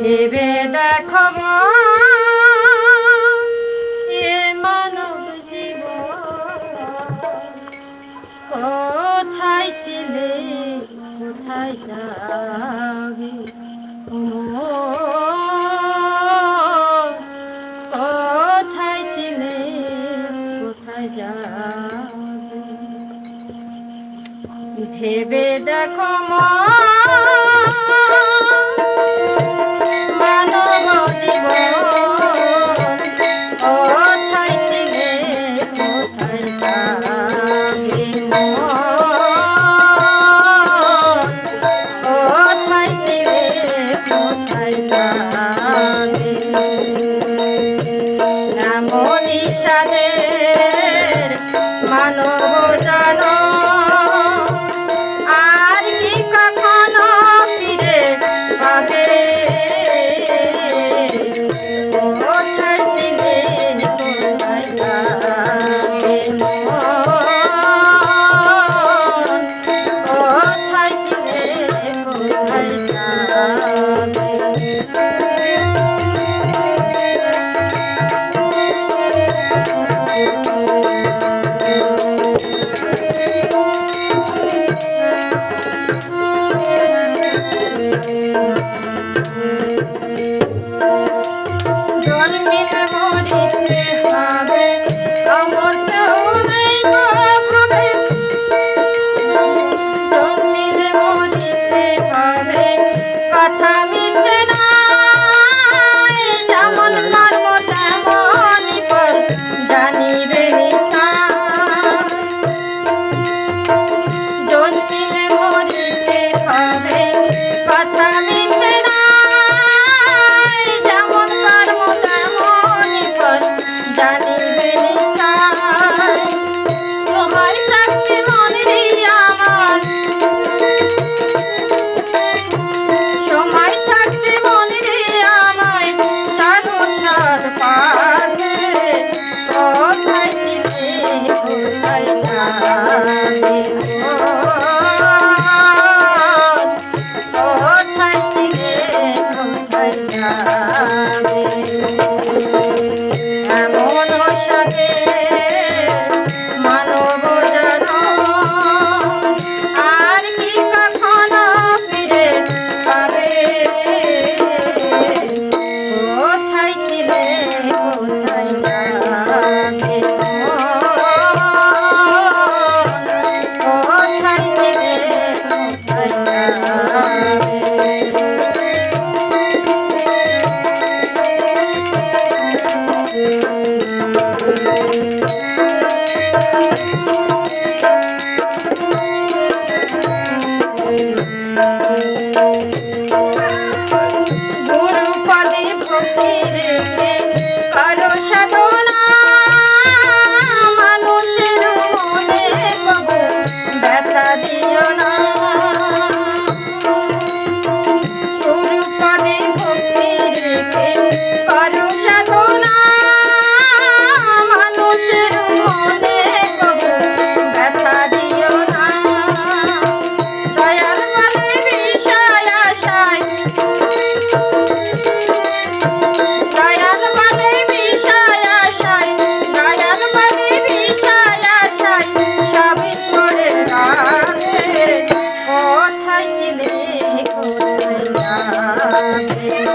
ভেবে দেখো এ মানব জীবন। কোথায় ছিলে, কোথায় যাবে? কোথায় ছিলে, কোথায় ভেবে দেখো মা কোথায় ছিলে কোথায় Música যাবে Amen.